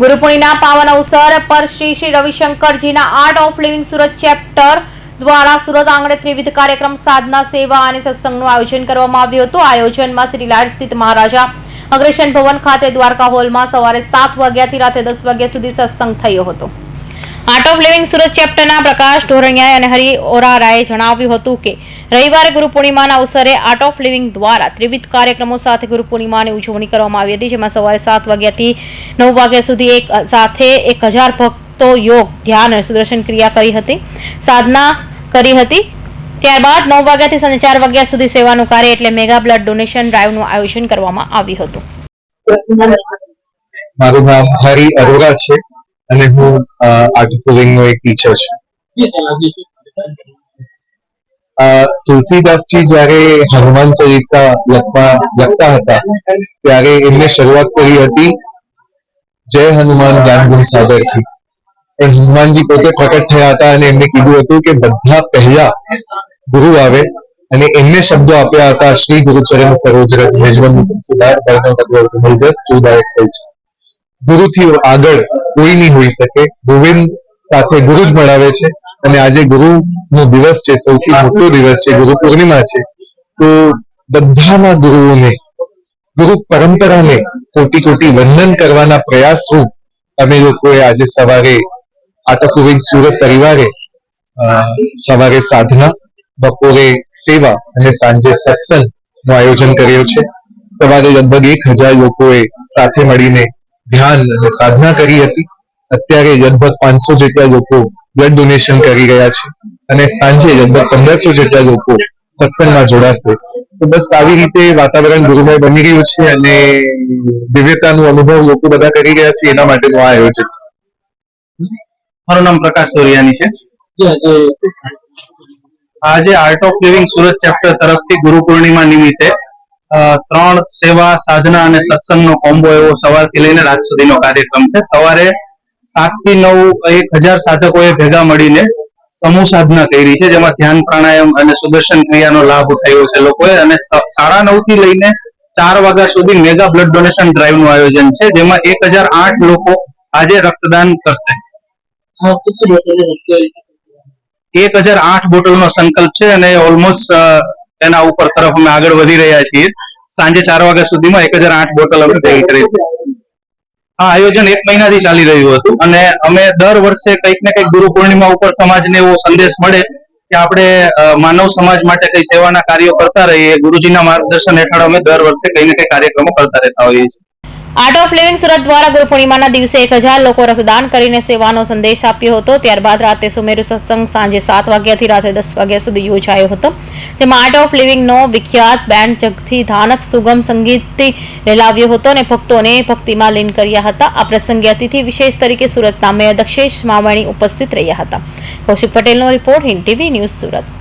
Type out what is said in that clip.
ગુરુપૂર્ણિના પાવન અવસર પર Shri Shri રવિશંકરજીના art of living Surat chapter દ્વારા સુરત આંગણે ત્રિવિધ કાર્યક્રમ સાધના સેવા અને સત્સંગનું આયોજન કરવામાં આવ્યું હતું. આયોજનમાં શ્રી લાડ સ્થિત મહારાજા અગ્રેશન ભવન ખાતે દ્વારકા હોલમાં સવારે સાત વાગ્યાથી રાતે દસ વાગ્યા સુધી સત્સંગ થયો હતો. આર્ટ ઓફ લિવિંગ સુરત ચેપ્ટરના પ્રકાશ ઢોરણિયાએ અને હરિ ઓરારાએ જણાવ્યું હતું કે રવિવારે ગુરુ પૂર્ણિમાના અવસરે આર્ટ ઓફ લિવિંગ દ્વારા ત્રિવિધ કાર્યક્રમો સાથે ગુરુ પૂર્ણિમાની ઉજવણી કરવામાં આવી હતી જેમાં સવારે સાત વાગ્યાથી નવ વાગ્યા સુધી એક સાથે એક હજાર ભક્તો યોગ ધ્યાન અને સુદર્શન ક્રિયા કરી હતી સાધના કરી હતી. ત્યારબાદ નવ વાગ્યાથી સાંજે ચાર વાગ્યા સુધી સેવાનું કાર્ય એટલે મેગા બ્લડ ડોનેશન ડ્રાઈવનું આયોજન કરવામાં આવ્યું હતું. મારું નામ હરી અરોરા છે અને હું આર્ટ ઓફ એક ટીચર છું. તુલસીદાસજી જયારે હનુમાન ચાલીસા લખવા લખતા હતા, ત્યારે એમને શરૂઆત કરી હતી, જય હનુમાન જ્ઞાન સાગરથી હનુમાનજી પોતે પ્રકટ થયા હતા અને એમને કીધું હતું કે બધા પહેલા ગુરુ આવે અને એમને શબ્દો આપ્યા હતા, શ્રી ગુરુચરણ સરોજ રજ નિજવન સુધાર ગુરુથી આગળ કોઈ નહીં હોઈ શકે. ગોવિંદ સાથે ગુરુ જ મળાવે છે. અને આજે ગુરુ નો દિવસ છે સૌથી મોટો દિવસ છે ગુરુ પૂર્ણિમા છે. તો બધાના ગુરુઓને ગુરુ પરંપરાને કોટી કોટી વંદન કરવાના પ્રયાસ રૂપ અમે લોકોએ આજે સવારે આર્ટ સુરત પરિવારે સવારે સાધના બપોરે સેવા અને સાંજે સત્સંગનું આયોજન કર્યું છે. સવારે લગભગ એક હજાર લોકોએ સાથે મળીને ધ્યાન અને સાધના કરી હતી. અત્યારે લગભગ પાંચસો જેટલા લોકો બ્લડ ડોનેશન કરી રહ્યા છે. અને સાંજે લગભગ પંદરસો જેટલા લોકો સત્સંગમાં જોડાશે. તો બસ આવી રીતે વાતાવરણ ગુરુમય બની રહ્યું છે અને દિવ્યતાનું અનુભવ લોકો બધા કરી રહ્યા છે. એના માટેનું આ આયોજન છે. મારું નામ પ્રકાશ સોરિયાની છે. આજે art of living Surat chapter તરફથી ગુરુ પૂર્ણિમા નિમિત્તે ત્રણ સેવા સાધના અને સત્સંગનો કોમ્બો એવો સવારથી લઈને રાત સુધીનો કાર્યક્રમ છે. સવારે સાતથી નવ એક હજાર સાધકોએ ભેગા મળીને સમૂહ સાધના કરી છે, જેમાં ધ્યાન પ્રાણાયામ અને સુદર્શન ક્રિયાનો લાભ ઉઠાવ્યો છે લોકોએ અને સાડા નવથી લઈને ચાર વાગ્યા સુધી મેગા બ્લડ ડોનેશન ડ્રાઈવનું આયોજન છે, જેમાં એક હજાર આઠ લોકો આજે રક્તદાન કરશે એક હજાર આઠ બોટલનો સંકલ્પ છે અને ઓલમોસ્ટ એના ઉપર તરફ અમે આગળ વધી રહ્યા છીએ સાંજે ચાર વાગ્યા સુધીમાં એક હજાર આઠ બોટલ અમે ભેગી કરી. આ આયોજન એક મહિનાથી ચાલી રહ્યું હતું અને અમે દર વર્ષે કંઈક ને કંઈક ગુરુ પૂર્ણિમા ઉપર સમાજને એવો સંદેશ મળે કે આપણે માનવ સમાજ માટે કઈ સેવાના કાર્યો કરતા રહીએ, ગુરુજીના માર્ગદર્શન હેઠળ અમે દર વર્ષે કંઈ ને કંઈ કાર્યક્રમો કરતા રહેતા હોઈએ છીએ. આર્ટ ઓફ લિવિંગ સુરત દ્વારા ગુરુ પૂર્ણિમાના દિવસે એક હજાર લોકો રક્તદાન કરીને સેવાનો સંદેશ આપ્યો હતો. ત્યારબાદ રાતે સુમેરુ સત્સંગ સાંજે સાત વાગ્યાથી રાત્રે દસ વાગ્યા સુધી યોજાયો હતો. તેમાં આર્ટ ઓફ લિવિંગનો વિખ્યાત બેન્ડ જગથી ધાનક સુગમ સંગીતથી રેલાવ્યો હતો અને ભક્તોને ભક્તિમાં લીન કર્યા હતા. આ પ્રસંગે અતિથિ વિશેષ તરીકે સુરતના મેયર દક્ષેશ માવાણી ઉપસ્થિત રહ્યા હતા. કૌશિક પટેલનો report Hind TV news Surat.